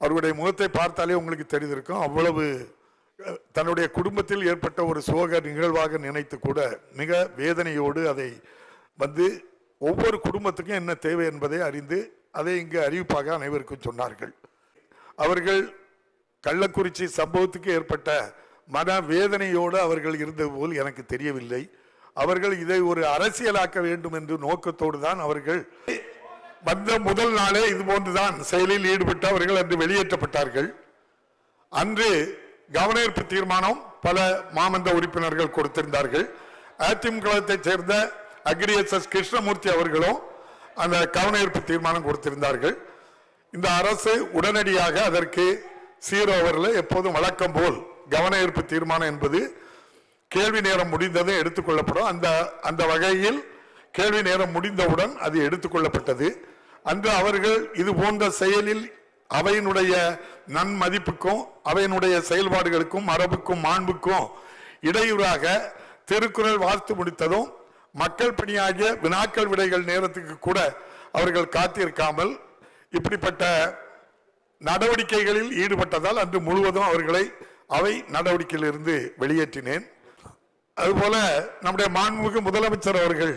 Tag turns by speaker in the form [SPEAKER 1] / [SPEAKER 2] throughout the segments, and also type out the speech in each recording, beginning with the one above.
[SPEAKER 1] அவருடைய முகத்தை பார்த்தாலே உங்களுக்கு தெரிந்திருக்கும். அவ்வளவு தன்னுடைய குடும்பத்தில் ஏற்பட்ட ஒரு சோக நிகழ்வாக நினைத்து கூட மிக வேதனையோடு அதை வந்து ஒவ்வொரு குடும்பத்துக்கும் என்ன தேவை என்பதை அறிந்து அதை இங்கு அறிவிப்பாக அனைவருக்கும் சொன்னார்கள். அவர்கள் கள்ளக்குறிச்சி சம்பவத்துக்கு ஏற்பட்ட மன வேதனையோடு அவர்கள் இருந்தது போல் எனக்கு தெரியவில்லை. அவர்கள் இதை ஒரு அரசியலாக்க வேண்டும் என்று நோக்கத்தோடு தான் அவர்கள் வந்த முதல் நாளே இது போன்றுதான். செயலில் ஈடுபட்டு அவர்கள் அன்று வெளியேற்றப்பட்டார்கள். அன்று கவனஈர்ப்பு தீர்மானம் பல மாமந்த உறுப்பினர்கள் கொடுத்திருந்தார்கள். அதிமுகத்தைச் சேர்ந்த அக்ரியசஸ் கிருஷ்ணமூர்த்தி அவர்களும் அந்த கவனஈர்ப்பு தீர்மானம் கொடுத்திருந்தார்கள். இந்த அரசு உடனடியாக அதற்கு சீரோ எப்போதும் வழக்கம் போல் கவனஈர்ப்பு தீர்மானம் என்பது கேள்வி நேரம் முடிந்ததும் எடுத்துக்கொள்ளப்படும் அந்த அந்த வகையில் கேள்வி நேரம் முடிந்தவுடன் அது எடுத்துக்கொள்ளப்பட்டது அன்று அவர்கள் இது போன்ற செயலில் அவையினுடைய நன்மதிப்புக்கும் அவையினுடைய செயல்பாடுகளுக்கும் மரபுக்கும் மாண்புக்கும் இடையூறாக திருக்குறள் வாழ்த்து முடித்ததும் மக்கள் பணியாகிய வினாக்கள் விடைகள் நேரத்துக்கு கூட அவர்கள் காத்திருக்காமல் இப்படிப்பட்ட நடவடிக்கைகளில் ஈடுபட்டதால் அன்று முழுவதும் அவர்களை அவை நடவடிக்கையிலிருந்து வெளியேற்றினேன். அதுபோல நம்முடைய மாண்புமிகு முதலமைச்சர் அவர்கள்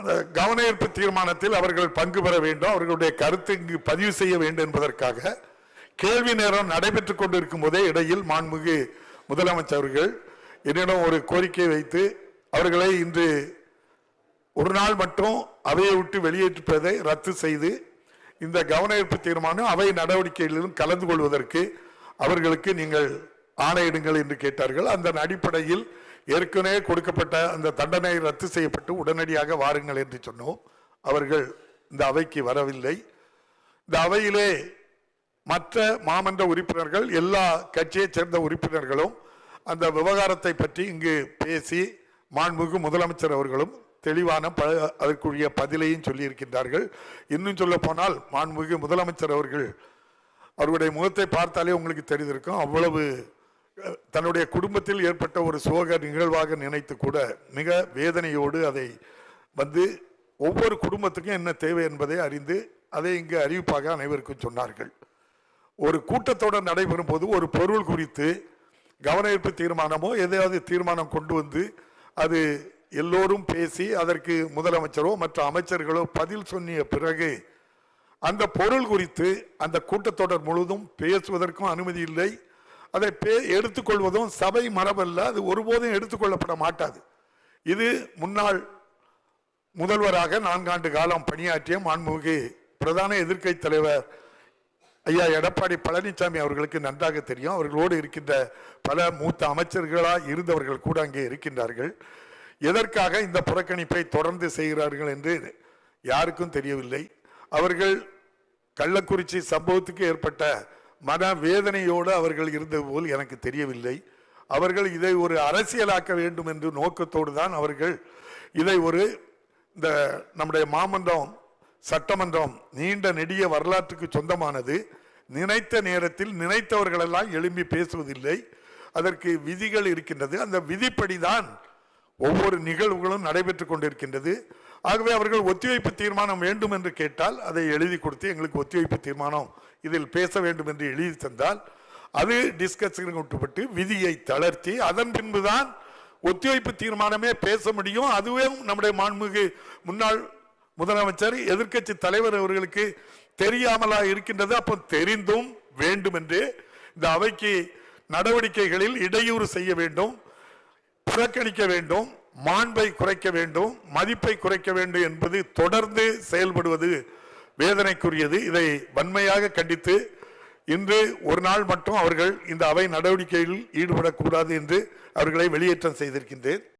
[SPEAKER 1] அந்த கவனயர்ப்பு தீர்மானத்தில் அவர்கள் பங்கு பெற வேண்டும். அவர்களுடைய கருத்து இங்கு பதிவு செய்ய வேண்டும் என்பதற்காக கேள்வி நேரம் நடைபெற்றுக் கொண்டிருக்கும் போதே இடையில் மாண்புமிகு முதலமைச்சர் அவர்கள் என்னிடம் ஒரு கோரிக்கை வைத்து அவர்களை இன்று ஒரு நாள் மட்டும் அவையை விட்டு வெளியேற்றுவதை ரத்து செய்து இந்த கவனஈர்ப்பு தீர்மானம் அவை நடவடிக்கைகளிலும் கலந்து கொள்வதற்கு அவர்களுக்கு நீங்கள் ஆணையிடுங்கள் என்று கேட்டார்கள். அந்த அடிப்படையில் ஏற்கனவே கொடுக்கப்பட்ட அந்த தண்டனை ரத்து செய்யப்பட்டு உடனடியாக வாருங்கள் என்று சொன்னோம். அவர்கள் இந்த அவைக்கு வரவில்லை. இந்த அவையிலே மற்ற மாமன்ற உறுப்பினர்கள் எல்லா கட்சியைச் சேர்ந்த உறுப்பினர்களும் அந்த விவகாரத்தை பற்றி இங்கு பேசி மாண்புமிகு முதலமைச்சர் அவர்களும் தெளிவான ப அதற்குரிய பதிலையும் சொல்லியிருக்கின்றார்கள். இன்னும் சொல்ல போனால் மாண்புமிகு முதலமைச்சர் அவர்கள் அவருடைய முகத்தை பார்த்தாலே உங்களுக்கு தெரிந்திருக்கும் அவ்வளவு தன்னுடைய குடும்பத்தில் ஏற்பட்ட ஒரு சோக நிகழ்வாக நினைத்து கூட மிக வேதனையோடு அதை வந்து ஒவ்வொரு குடும்பத்துக்கும் என்ன தேவை என்பதை அறிந்து அதை இங்கு அறிவிப்பாக அனைவருக்கும் சொன்னார்கள். ஒரு கூட்டத்தொடர் நடைபெறும் போது ஒரு பொருள் குறித்து கவனஈர்ப்பு தீர்மானமோ எதையாவது தீர்மானம் கொண்டு வந்து அது எல்லோரும் பேசி அதற்கு முதலமைச்சரோ மற்ற அமைச்சர்களோ பதில் சொன்னிய பிறகு அந்த பொருள் குறித்து அந்த கூட்டத்தொடர் முழுவதும் பேசுவதற்கும் அனுமதி இல்லை. அதை பே எடுத்துக்கொள்வதும் சபை மரபல்ல. அது ஒருபோதும் எடுத்துக்கொள்ளப்பட மாட்டாது. இது முன்னாள் முதல்வராக நான்காண்டு காலம் பணியாற்றிய மாண்புமிகு பிரதான எதிர்க்கட்சி தலைவர் ஐயா எடப்பாடி பழனிசாமி அவர்களுக்கு நன்றாக தெரியும். அவர்களோடு இருக்கின்ற பல மூத்த அமைச்சர்களாக இருந்தவர்கள் கூட அங்கே இருக்கின்றார்கள். எதற்காக இந்த புறக்கணிப்பை தொடர்ந்து செய்கிறார்கள் என்று யாருக்கும் தெரியவில்லை. அவர்கள் கள்ளக்குறிச்சி சம்பவத்துக்கு ஏற்பட்ட மன வேதனையோடு அவர்கள் இருந்தது போல் எனக்கு தெரியவில்லை. அவர்கள் இதை ஒரு அரசியலாக்க வேண்டும் என்று நோக்கத்தோடு தான் அவர்கள் இதை ஒரு இந்த நம்முடைய மாமன்றம் சட்டமன்றம் நீண்ட நெடிய வரலாற்றுக்கு சொந்தமானது. நினைத்த நேரத்தில் நினைத்தவர்களெல்லாம் எழும்பி பேசுவதில்லை. அதற்கு விதிகள் இருக்கின்றது. அந்த விதிப்படிதான் ஒவ்வொரு நிகழ்வுகளும் நடைபெற்று கொண்டிருக்கின்றது. ஆகவே அவர்கள் ஒத்திவைப்பு தீர்மானம் வேண்டும் என்று கேட்டால் அதை எழுதி கொடுத்து எங்களுக்கு ஒத்திவைப்பு தீர்மானம் இதில் பேச வேண்டும் என்று எழுதி தந்தால் அது டிஸ்கஷன் விட்டுப்பட்டு விதியை தளர்த்தி அதன் பின்புதான் ஒத்திவைப்பு தீர்மானமே பேச முடியும். அதுவே நம்முடைய மாண்புமிகு முன்னாள் முதலமைச்சர் எதிர்க்கட்சி தலைவர் அவர்களுக்கு தெரியாமலா இருக்கின்றது. அப்போ தெரிந்தும் வேண்டும் என்று இந்த அவைக்கு நடவடிக்கைகளில் இடையூறு செய்ய வேண்டும் புறக்கணிக்க வேண்டும். மாண்பை குறைக்க வேண்டும் மதிப்பை குறைக்க வேண்டும் என்பது தொடர்ந்து செயல்படுவது வேதனைக்குரியது. இதை வன்மையாக கண்டித்து இன்று ஒரு நாள் மட்டும் அவர்கள் இந்த அவை நடவடிக்கையில் ஈடுபடக்கூடாது என்று அவர்களை வெளியேற்றம் செய்திருக்கின்றேன்.